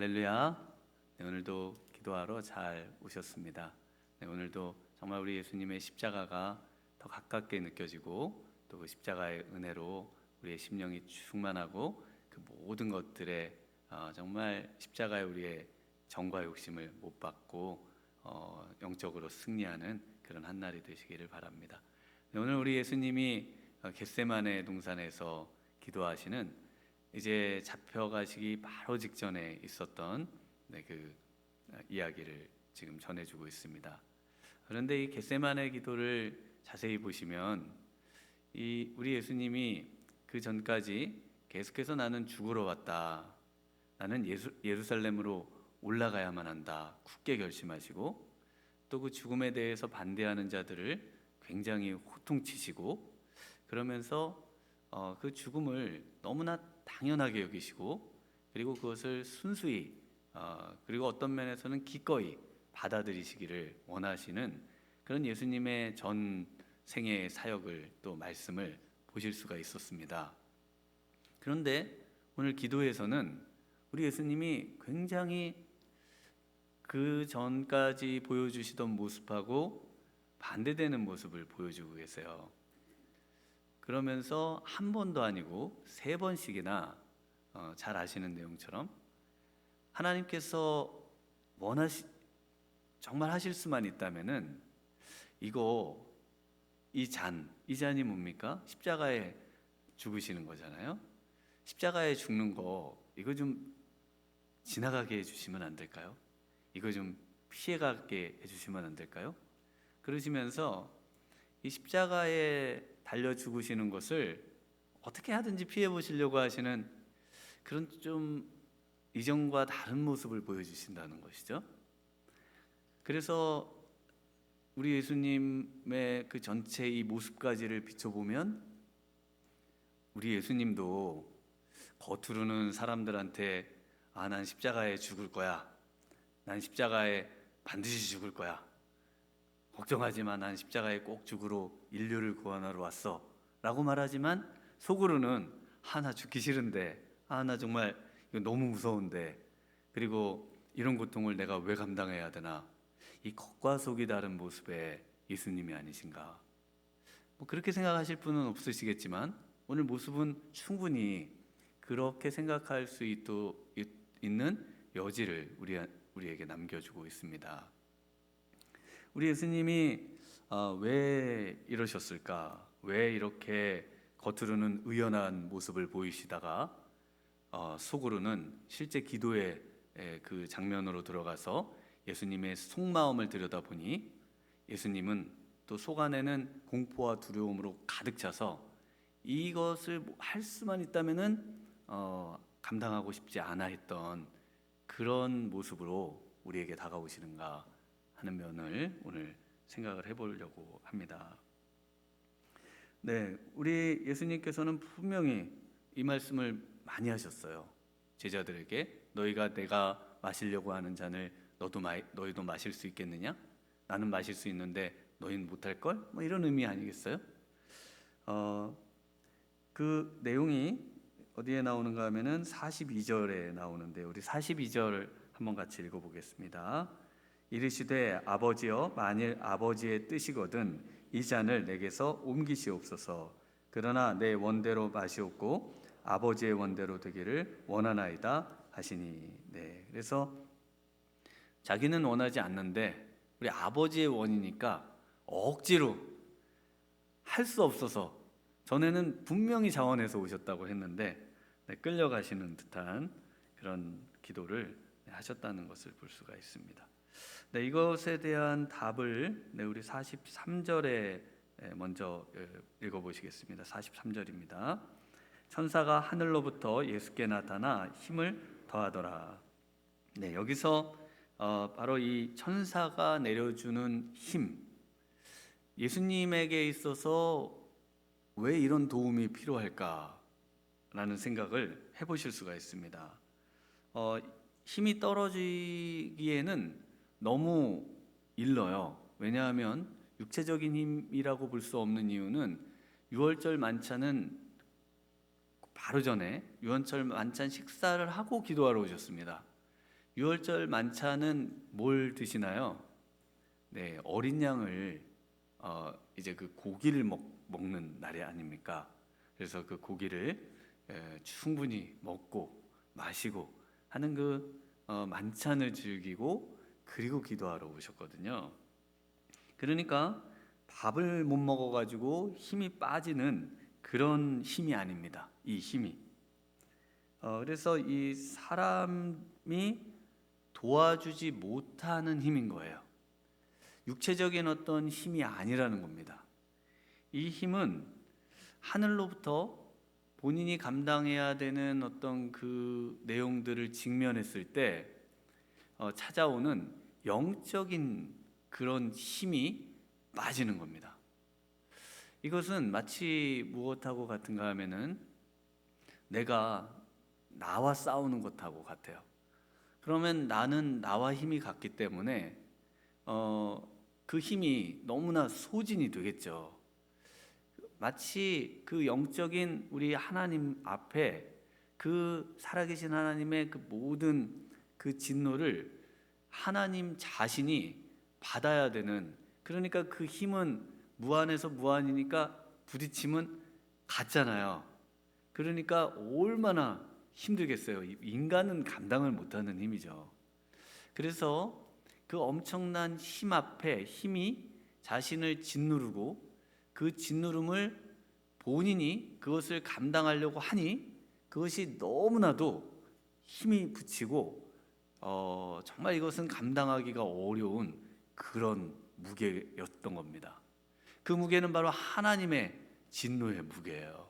할렐루야. 네, 오늘도 기도하러 잘 오셨습니다. 네, 오늘도 정말 우리 예수님의 십자가가 더 가깝게 느껴지고 또 그 십자가의 은혜로 우리의 심령이 충만하고 그 모든 것들에 어, 정말 십자가의 우리의 정과 욕심을 못 받고 어, 영적으로 승리하는 그런 한 날이 되시기를 바랍니다. 네, 오늘 우리 예수님이 어, 겟세마네 동산에서 기도하시는 이제 잡혀가시기 바로 직전에 있었던 네, 그 어, 이야기를 지금 전해주고 있습니다. 그런데 이 겟세마네 기도를 자세히 보시면 이 우리 예수님이 그 전까지 계속해서 나는 죽으러 왔다. 나는 예수, 예루살렘으로 올라가야만 한다. 굳게 결심하시고 또 그 죽음에 대해서 반대하는 자들을 굉장히 호통치시고 그러면서 어, 그 죽음을 너무나 당연하게 여기시고 그리고 그것을 순수히 어, 그리고 어떤 면에서는 기꺼이 받아들이시기를 원하시는 그런 예수님의 전 생애의 사역을 또 말씀을 보실 수가 있었습니다. 그런데 오늘 기도에서는 우리 예수님이 굉장히 그 전까지 보여주시던 모습하고 반대되는 모습을 보여주고 계세요. 그러면서 한 번도 아니고 세 번씩이나 어, 잘 아시는 내용처럼 하나님께서 원하시 정말 하실 수만 있다면은 이거 이 잔, 이 잔이 뭡니까? 십자가에 죽으시는 거잖아요. 십자가에 죽는 거 이거 좀 지나가게 해주시면 안 될까요? 이거 좀 피해가게 해주시면 안 될까요? 그러시면서 이 십자가에 달려 죽으시는 것을 어떻게 하든지 피해 보시려고 하시는 그런 좀 이전과 다른 모습을 보여주신다는 것이죠. 그래서 우리 예수님의 그 전체 이 모습까지를 비춰보면 우리 예수님도 겉으로는 사람들한테 아, 난 십자가에 죽을 거야. 난 십자가에 반드시 죽을 거야. 걱정하지 마. 난 십자가에 꼭 죽으러 인류를 구원하러 왔어. 라고 말하지만 속으로는 아, 나 죽기 싫은데. 아, 나 정말 너무 무서운데. 그리고 이런 고통을 내가 왜 감당해야 되나? 이 겉과 속이 다른 모습의 예수님이 아니신가? 뭐 그렇게 생각하실 분은 없으시겠지만 오늘 모습은 충분히 그렇게 생각할 수 있도, 있는 여지를 우리, 우리에게 남겨주고 있습니다. 우리 예수님이 어, 왜 이러셨을까? 왜 이렇게 겉으로는 의연한 모습을 보이시다가 어, 속으로는 실제 기도의 에, 그 장면으로 들어가서 예수님의 속마음을 들여다보니 예수님은 또 속 안에는 공포와 두려움으로 가득 차서 이것을 할 수만 있다면은 어, 감당하고 싶지 않아 했던 그런 모습으로 우리에게 다가오시는가 하는 면을 오늘 생각을 해보려고 합니다. 네, 우리 예수님께서는 분명히 이 말씀을 많이 하셨어요. 제자들에게 너희가 내가 마시려고 하는 잔을 너도 마, 너희도 마실 수 있겠느냐? 나는 마실 수 있는데 너희는 못할 걸? 뭐 이런 의미 아니겠어요? 어, 그 내용이 어디에 나오는가 하면은 42절에 나오는데 우리 42절 한번 같이 읽어보겠습니다. 이르시되 아버지여 만일 아버지의 뜻이거든 이 잔을 내게서 옮기시옵소서. 그러나 내 원대로 마시옵고 아버지의 원대로 되기를 원하나이다 하시니. 네. 그래서 자기는 원하지 않는데 우리 아버지의 원이니까 억지로 할 수 없어서 전에는 분명히 자원해서 오셨다고 했는데 네, 끌려가시는 듯한 그런 기도를 네, 하셨다는 것을 볼 수가 있습니다. 네, 이것에 대한 답을 네, 우리 43절에 먼저 읽어보시겠습니다. 43절입니다. 천사가 하늘로부터 예수께 나타나 힘을 더하더라. 네, 여기서 어, 바로 이 천사가 내려주는 힘, 예수님에게 있어서 왜 이런 도움이 필요할까라는 생각을 해보실 수가 있습니다. 어, 힘이 떨어지기에는 너무 일러요. 왜냐하면 육체적인 힘이라고 볼 수 없는 이유는 유월절 만찬은 바로 전에 유월절 만찬 식사를 하고 기도하러 오셨습니다. 유월절 만찬은 뭘 드시나요? 네, 어린 양을 어, 이제 그 고기를 먹, 먹는 날이 아닙니까? 그래서 그 고기를 에, 충분히 먹고 마시고 하는 그 어, 만찬을 즐기고 그리고 기도하러 오셨거든요. 그러니까 밥을 못 먹어가지고 힘이 빠지는 그런 힘이 아닙니다. 이 힘이. 어, 그래서 이 사람이 도와주지 못하는 힘인 거예요. 육체적인 어떤 힘이 아니라는 겁니다. 이 힘은 하늘로부터 본인이 감당해야 되는 어떤 그 내용들을 직면했을 때 어, 찾아오는 영적인 그런 힘이 빠지는 겁니다. 이것은 마치 무엇하고 같은가 하면은 내가 나와 싸우는 것하고 같아요. 그러면 나는 나와 힘이 같기 때문에 어, 그 힘이 너무나 소진이 되겠죠. 마치 그 영적인 우리 하나님 앞에 그 살아계신 하나님의 그 모든 그 진노를 하나님 자신이 받아야 되는 그러니까 그 힘은 무한에서 무한이니까 부딪힘은 같잖아요. 그러니까 얼마나 힘들겠어요. 인간은 감당을 못하는 힘이죠. 그래서 그 엄청난 힘 앞에 힘이 자신을 짓누르고 그 짓누름을 본인이 그것을 감당하려고 하니 그것이 너무나도 힘이 붙이고 어, 정말 이것은 감당하기가 어려운 그런 무게였던 겁니다. 그 무게는 바로 하나님의 진노의 무게예요.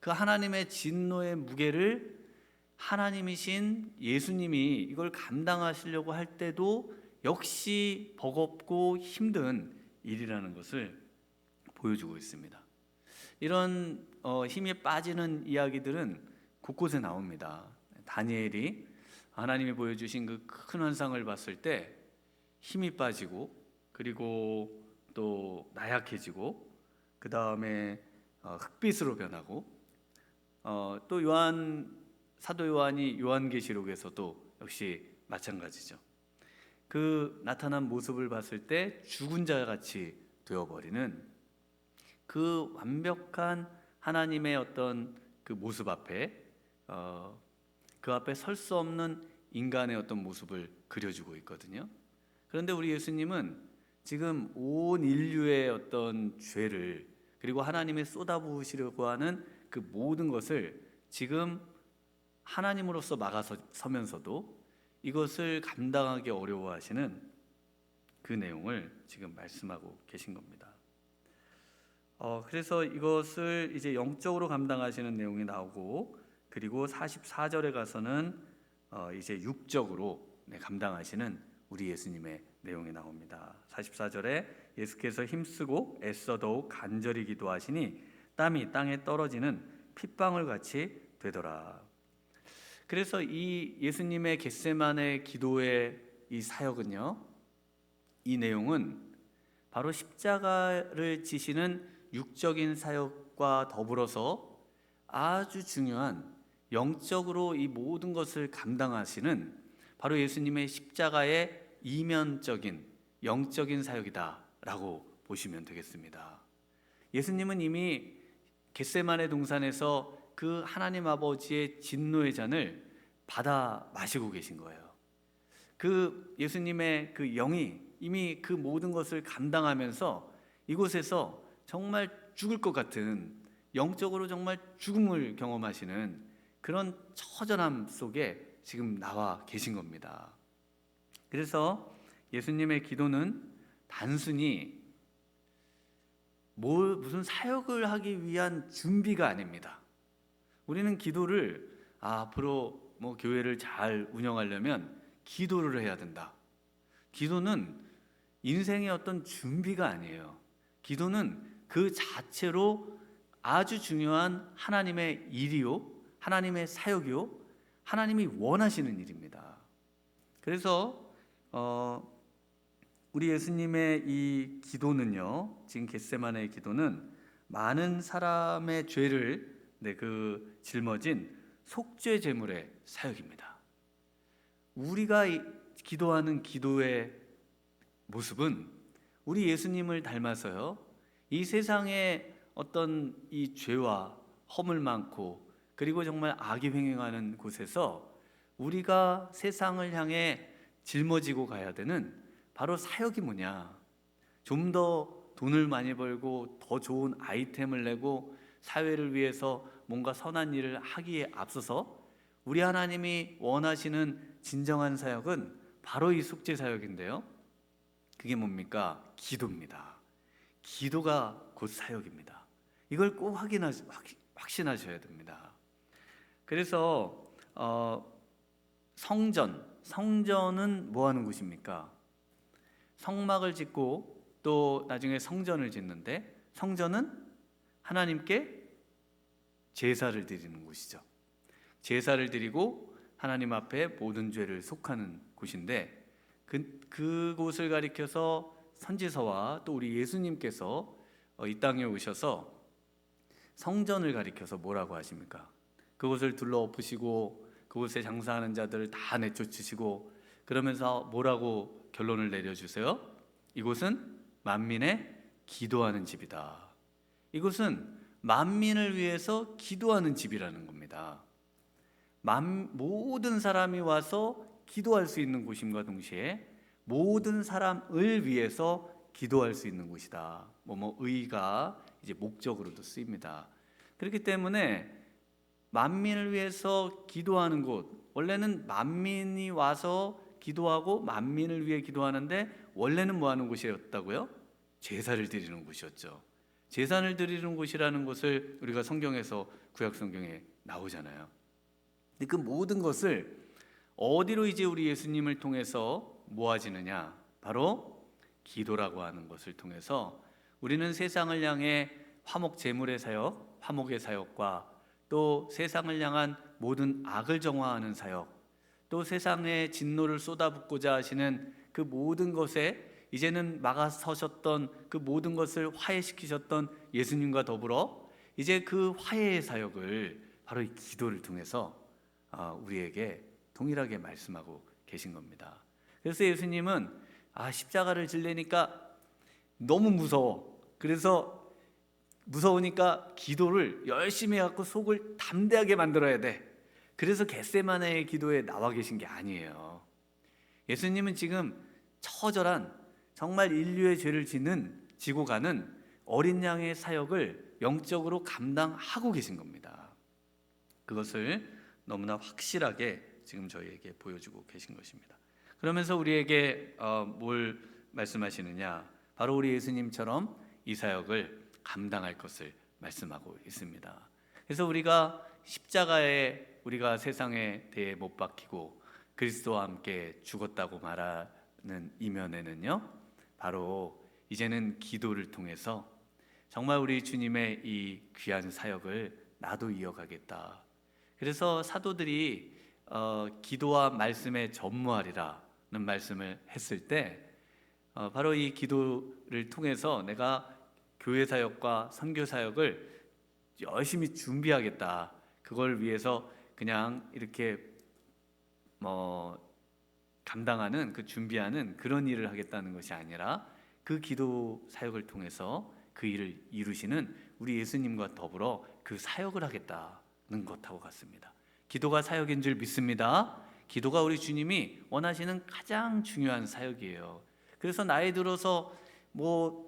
그 하나님의 진노의 무게를 하나님이신 예수님이 이걸 감당하시려고 할 때도 역시 버겁고 힘든 일이라는 것을 보여주고 있습니다. 이런 어, 힘이 빠지는 이야기들은 곳곳에 나옵니다. 다니엘이 하나님이 보여주신 그 큰 환상을 봤을 때 힘이 빠지고 그리고 또 나약해지고 그 다음에 어, 흑빛으로 변하고 어, 또 요한 사도 요한이 요한계시록에서도 역시 마찬가지죠. 그 나타난 모습을 봤을 때 죽은 자 같이 되어버리는 그 완벽한 하나님의 어떤 그 모습 앞에 어, 그 앞에 설 수 없는 인간의 어떤 모습을 그려주고 있거든요. 그런데 우리 예수님은 지금 온 인류의 어떤 죄를 그리고 하나님의 쏟아부으시려고 하는 그 모든 것을 지금 하나님으로서 막아서면서도 이것을 감당하기 어려워하시는 그 내용을 지금 말씀하고 계신 겁니다. 어, 그래서 이것을 이제 영적으로 감당하시는 내용이 나오고 그리고 44절에 가서는 어, 이제 육적으로 네, 감당하시는 우리 예수님의 내용이 나옵니다. 44절에 예수께서 힘쓰고 애써 더욱 간절히 기도하시니 땀이 땅에 떨어지는 핏방울 같이 되더라. 그래서 이 예수님의 겟세만의 기도의 이 사역은요. 이 내용은 바로 십자가를 지시는 육적인 사역과 더불어서 아주 중요한 영적으로 이 모든 것을 감당하시는 바로 예수님의 십자가의 이면적인 영적인 사역이다라고 보시면 되겠습니다. 예수님은 이미 겟세만의 동산에서 그 하나님 아버지의 진노의 잔을 받아 마시고 계신 거예요. 그 예수님의 그 영이 이미 그 모든 것을 감당하면서 이곳에서 정말 죽을 것 같은 영적으로 정말 죽음을 경험하시는 그런 처절함 속에 지금 나와 계신 겁니다. 그래서 예수님의 기도는 단순히 뭐 무슨 사역을 하기 위한 준비가 아닙니다. 우리는 기도를 아, 앞으로 뭐 교회를 잘 운영하려면 기도를 해야 된다. 기도는 인생의 어떤 준비가 아니에요. 기도는 그 자체로 아주 중요한 하나님의 일이요, 하나님의 사역이요, 하나님이 원하시는 일입니다. 그래서 어, 우리 예수님의 이 기도는요, 지금 겟세만의 기도는 많은 사람의 죄를 네, 그 짊어진 속죄 제물의 사역입니다. 우리가 기도하는 기도의 모습은 우리 예수님을 닮아서요. 이 세상에 어떤 이 죄와 허물 많고 그리고 정말 악이 횡행하는 곳에서 우리가 세상을 향해 짊어지고 가야 되는 바로 사역이 뭐냐? 좀 더 돈을 많이 벌고 더 좋은 아이템을 내고 사회를 위해서 뭔가 선한 일을 하기에 앞서서 우리 하나님이 원하시는 진정한 사역은 바로 이 속죄 사역인데요. 그게 뭡니까? 기도입니다. 기도가 곧 사역입니다. 이걸 꼭 확인하 확신하셔야 됩니다. 그래서 어, 성전, 성전은 뭐 하는 곳입니까? 성막을 짓고 또 나중에 성전을 짓는데 성전은 하나님께 제사를 드리는 곳이죠. 제사를 드리고 하나님 앞에 모든 죄를 속하는 곳인데 그, 그곳을 가리켜서 선지서와 또 우리 예수님께서 어, 이 땅에 오셔서 성전을 가리켜서 뭐라고 하십니까? 그곳을 둘러 엎으시고 그곳에 장사하는 자들을 다 내쫓으시고 그러면서 뭐라고 결론을 내려주세요? 이곳은 만민의 기도하는 집이다. 이곳은 만민을 위해서 기도하는 집이라는 겁니다. 만, 모든 사람이 와서 기도할 수 있는 곳임과 동시에 모든 사람을 위해서 기도할 수 있는 곳이다. 뭐뭐 의가 이제 목적으로도 쓰입니다. 그렇기 때문에 만민을 위해서 기도하는 곳 원래는 만민이 와서 기도하고 만민을 위해 기도하는데 원래는 뭐 하는 곳이었다고요? 제사를 드리는 곳이었죠. 제사를 드리는 곳이라는 것을 우리가 성경에서 구약 성경에 나오잖아요. 근데 그 모든 것을 어디로 이제 우리 예수님을 통해서 모아지느냐? 바로 기도라고 하는 것을 통해서 우리는 세상을 향해 화목 제물의 사역, 화목의 사역과 또 세상을 향한 모든 악을 정화하는 사역, 또 세상에 진노를 쏟아붓고자 하시는 그 모든 것에 이제는 막아서셨던 그 모든 것을 화해시키셨던 예수님과 더불어 이제 그 화해의 사역을 바로 이 기도를 통해서 아, 우리에게 동일하게 말씀하고 계신 겁니다. 그래서 예수님은 아 십자가를 질래니까 너무 무서워. 그래서 무서우니까 기도를 열심히 해갖고 속을 담대하게 만들어야 돼. 그래서 겟세마네의 기도에 나와 계신 게 아니에요. 예수님은 지금 처절한 정말 인류의 죄를 짓는 지고 가는 어린 양의 사역을 영적으로 감당하고 계신 겁니다. 그것을 너무나 확실하게 지금 저희에게 보여주고 계신 것입니다. 그러면서 우리에게 어, 뭘 말씀하시느냐? 바로 우리 예수님처럼 이 사역을 감당할 것을 말씀하고 있습니다. 그래서 우리가 십자가에 우리가 세상에 대해 못 박히고 그리스도와 함께 죽었다고 말하는 이면에는요. 바로 이제는 기도를 통해서 정말 우리 주님의 이 귀한 사역을 나도 이어가겠다. 그래서 사도들이 어, 기도와 말씀에 전무하리라는 말씀을 했을 때 어, 바로 이 기도를 통해서 내가 교회 사역과 선교 사역을 열심히 준비하겠다. 그걸 위해서 그냥 이렇게 뭐 감당하는 그 준비하는 그런 일을 하겠다는 것이 아니라 그 기도 사역을 통해서 그 일을 이루시는 우리 예수님과 더불어 그 사역을 하겠다는 것하고 같습니다. 기도가 사역인 줄 믿습니다. 기도가 우리 주님이 원하시는 가장 중요한 사역이에요. 그래서 나이 들어서 뭐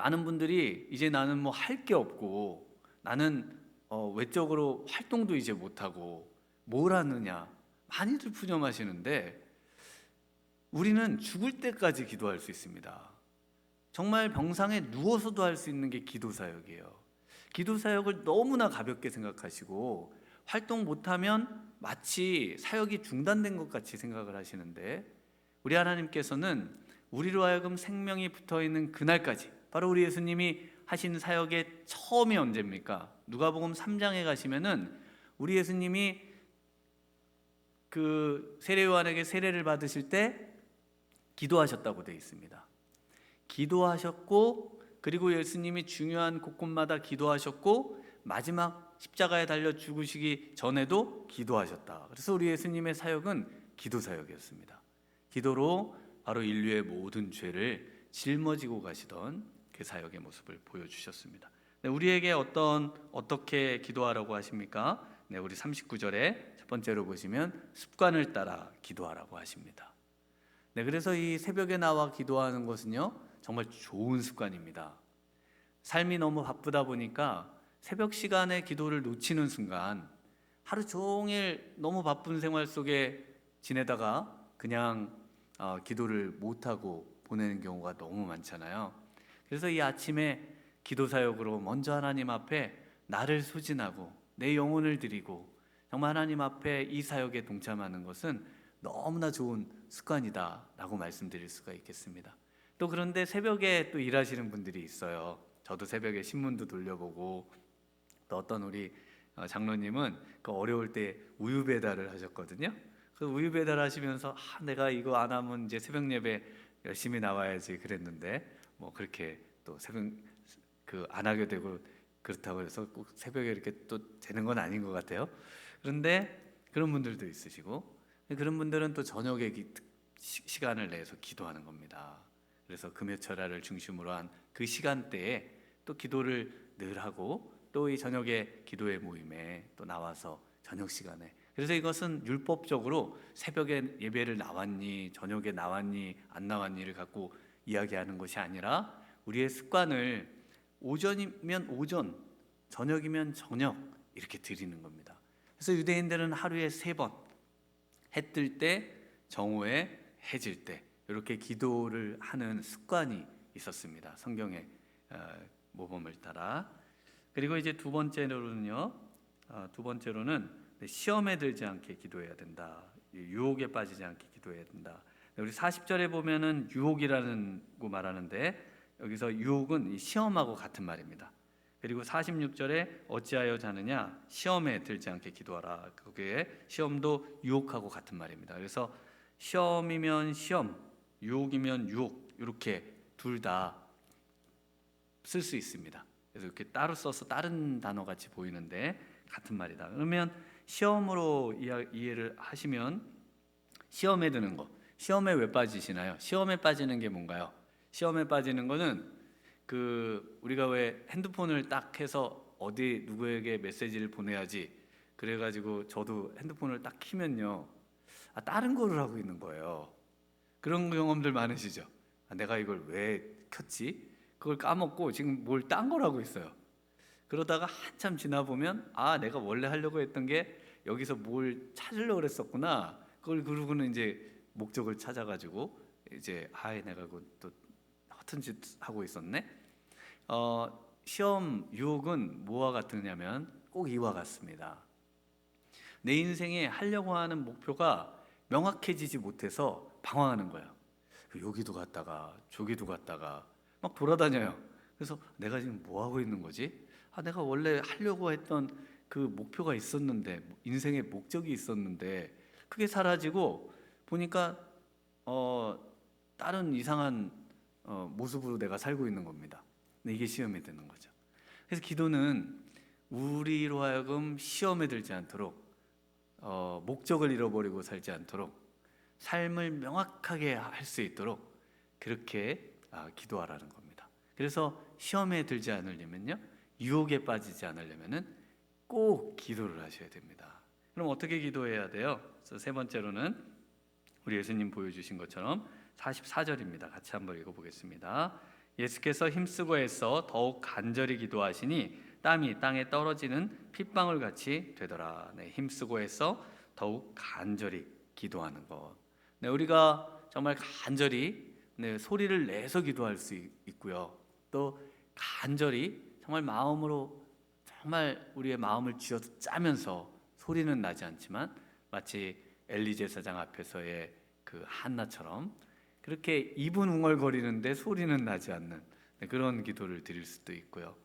많은 분들이 이제 나는 뭐 할 게 없고 나는 어 외적으로 활동도 이제 못 하고 뭘 하느냐 많이들 푸념하시는데 우리는 죽을 때까지 기도할 수 있습니다. 정말 병상에 누워서도 할 수 있는 게 기도 사역이에요. 기도 사역을 너무나 가볍게 생각하시고 활동 못하면 마치 사역이 중단된 것 같이 생각을 하시는데 우리 하나님께서는 우리로 하여금 생명이 붙어 있는 그날까지 바로 우리 예수님이 하신 사역의 처음이 언제입니까? 누가복음 3장에 가시면은 우리 예수님이 그 세례 요한에게 세례를 받으실 때 기도하셨다고 되어 있습니다. 기도하셨고 그리고 예수님이 중요한 곳곳마다 기도하셨고 마지막 십자가에 달려 죽으시기 전에도 기도하셨다. 그래서 우리 예수님의 사역은 기도 사역이었습니다. 기도로 바로 인류의 모든 죄를 짊어지고 가시던 그 사역의 모습을 보여주셨습니다. 네, 우리에게 어떤 어떻게 기도하라고 하십니까? 네, 우리 39절에 첫 번째로 보시면 습관을 따라 기도하라고 하십니다. 네, 그래서 이 새벽에 나와 기도하는 것은요 정말 좋은 습관입니다. 삶이 너무 바쁘다 보니까 새벽 시간에 기도를 놓치는 순간 하루 종일 너무 바쁜 생활 속에 지내다가 그냥 어, 기도를 못 하고 보내는 경우가 너무 많잖아요. 그래서 이 아침에 기도 사역으로 먼저 하나님 앞에 나를 소진하고 내 영혼을 드리고 정말 하나님 앞에 이 사역에 동참하는 것은 너무나 좋은 습관이다라고 말씀드릴 수가 있겠습니다. 또 그런데 새벽에 또 일하시는 분들이 있어요. 저도 새벽에 신문도 돌려보고 또 어떤 우리 어, 장로님은 그 어려울 때 우유 배달을 하셨거든요. 그 우유 배달 하시면서 아, 내가 이거 안 하면 이제 새벽 예배 열심히 나와야지 그랬는데 뭐 그렇게 또 새벽 그 안 하게 되고 그렇다고 해서 꼭 새벽에 이렇게 또 되는 건 아닌 것 같아요. 그런데 그런 분들도 있으시고 그런 분들은 또 저녁에 기, 시, 시간을 내서 기도하는 겁니다. 그래서 금요철야를 중심으로 한 그 시간대에 또 기도를 늘 하고 또 이 저녁에 기도회 모임에 또 나와서 저녁 시간에 그래서 이것은 율법적으로 새벽에 예배를 나왔니 저녁에 나왔니 안 나왔니를 갖고 이야기하는 것이 아니라 우리의 습관을 오전이면 오전 저녁이면 저녁 이렇게 드리는 겁니다. 그래서 유대인들은 하루에 세 번 해 뜰 때 정오에 해 질 때 이렇게 기도를 하는 습관이 있었습니다. 성경의 어, 모범을 따라 그리고 이제 두 번째로는요. 어, 두 번째로는 시험에 들지 않게 기도해야 된다. 유혹에 빠지지 않게 기도해야 된다. 우리 40절에 보면은 유혹이라는 거 말하는데 여기서 유혹은 이 시험하고 같은 말입니다. 그리고 46절에 어찌하여 자느냐 시험에 들지 않게 기도하라. 그게 시험도 유혹하고 같은 말입니다. 그래서 시험이면 시험, 유혹이면 유혹 이렇게 둘 다 쓸 수 있습니다. 그래서 이렇게 따로 써서 다른 단어 같이 보이는데 같은 말이다. 그러면 시험으로 이해를 하시면 시험에 드는 거. 시험에 왜 빠지시나요? 시험에 빠지는 게 뭔가요? 시험에 빠지는 거는 그 우리가 왜 핸드폰을 딱 해서 어디 누구에게 메시지를 보내야지 그래가지고 저도 핸드폰을 딱 키면요. 아, 다른 거를 하고 있는 거예요. 그런 경험들 많으시죠? 아, 내가 이걸 왜 켰지? 그걸 까먹고 지금 뭘 딴 걸 하고 있어요. 그러다가 한참 지나 보면 아 내가 원래 하려고 했던 게 여기서 뭘 찾으려고 그랬었구나. 그걸 그러고는 이제 목적을 찾아가지고 이제 아이 내가 그또 허튼 짓 하고 있었네. 어, 시험 유혹은 뭐와 같으냐면 꼭 이와 같습니다. 내 인생에 하려고 하는 목표가 명확해지지 못해서 방황하는 거예요. 여기도 갔다가 저기도 갔다가 막 돌아다녀요. 그래서 내가 지금 뭐 하고 있는 거지? 아, 내가 원래 하려고 했던 그 목표가 있었는데 인생의 목적이 있었는데 그게 사라지고 보니까 어, 다른 이상한 어, 모습으로 내가 살고 있는 겁니다. 근데 이게 시험에 드는 거죠. 그래서 기도는 우리로 하여금 시험에 들지 않도록 어, 목적을 잃어버리고 살지 않도록 삶을 명확하게 할 수 있도록 그렇게 아, 기도하라는 겁니다. 그래서 시험에 들지 않으려면요, 유혹에 빠지지 않으려면은 꼭 기도를 하셔야 됩니다. 그럼 어떻게 기도해야 돼요? 그래서 세 번째로는 우리 예수님 보여주신 것처럼 44절입니다. 같이 한번 읽어보겠습니다. 예수께서 힘쓰고 애써 더욱 간절히 기도하시니 땀이 땅에 떨어지는 핏방울 같이 되더라. 네, 힘쓰고 애써 더욱 간절히 기도하는 것. 네, 우리가 정말 간절히 네, 소리를 내서 기도할 수 있고요. 또 간절히 정말 마음으로 정말 우리의 마음을 쥐어서 짜면서 소리는 나지 않지만 마치 엘리제 사장 앞에서의 그 한나처럼 그렇게 입은 웅얼거리는데 소리는 나지 않는 네, 그런 기도를 드릴 수도 있고요.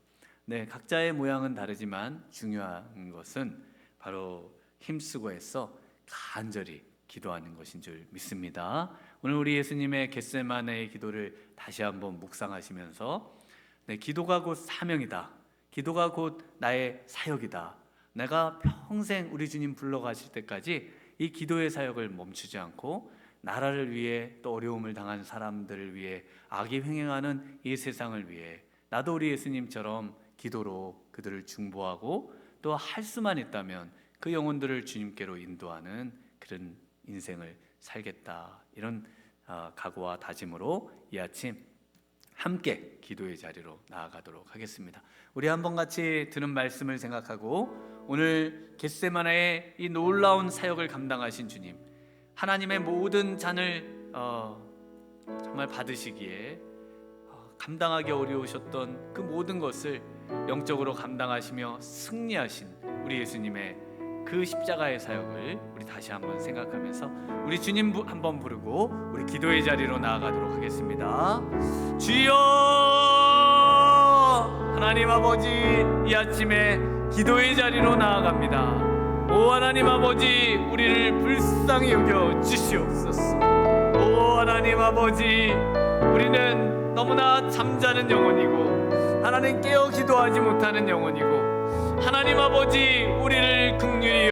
네, 각자의 모양은 다르지만 중요한 것은 바로 힘쓰고 해서 간절히 기도하는 것인 줄 믿습니다. 오늘 우리 예수님의 겟세마네의 기도를 다시 한번 묵상하시면서 네, 기도가 곧 사명이다. 기도가 곧 나의 사역이다. 내가 평생 우리 주님 불러가실 때까지 이 기도의 사역을 멈추지 않고 나라를 위해 또 어려움을 당한 사람들을 위해 악이 횡행하는 이 세상을 위해 나도 우리 예수님처럼 기도로 그들을 중보하고 또 할 수만 있다면 그 영혼들을 주님께로 인도하는 그런 인생을 살겠다 이런 아, 각오와 다짐으로 이 아침 함께 기도의 자리로 나아가도록 하겠습니다. 우리 한번 같이 들은 말씀을 생각하고 오늘 겟세마나의 이 놀라운 사역을 감당하신 주님, 하나님의 모든 잔을 어, 정말 받으시기에 어, 감당하기 어려우셨던 그 모든 것을 영적으로 감당하시며 승리하신 우리 예수님의 그 십자가의 사역을 우리 다시 한번 생각하면서 우리 주님 부- 한번 부르고 우리 기도의 자리로 나아가도록 하겠습니다. 주여 하나님 아버지 이 아침에 기도의 자리로 나아갑니다. 오 하나님 아버지 우리를 불쌍히 여겨 주시옵소서. 오 하나님 아버지 우리는 너무나 잠자는 영혼이고 하나님 깨어 기도하지 못하는 영혼이고 하나님 아버지 우리를 긍휼히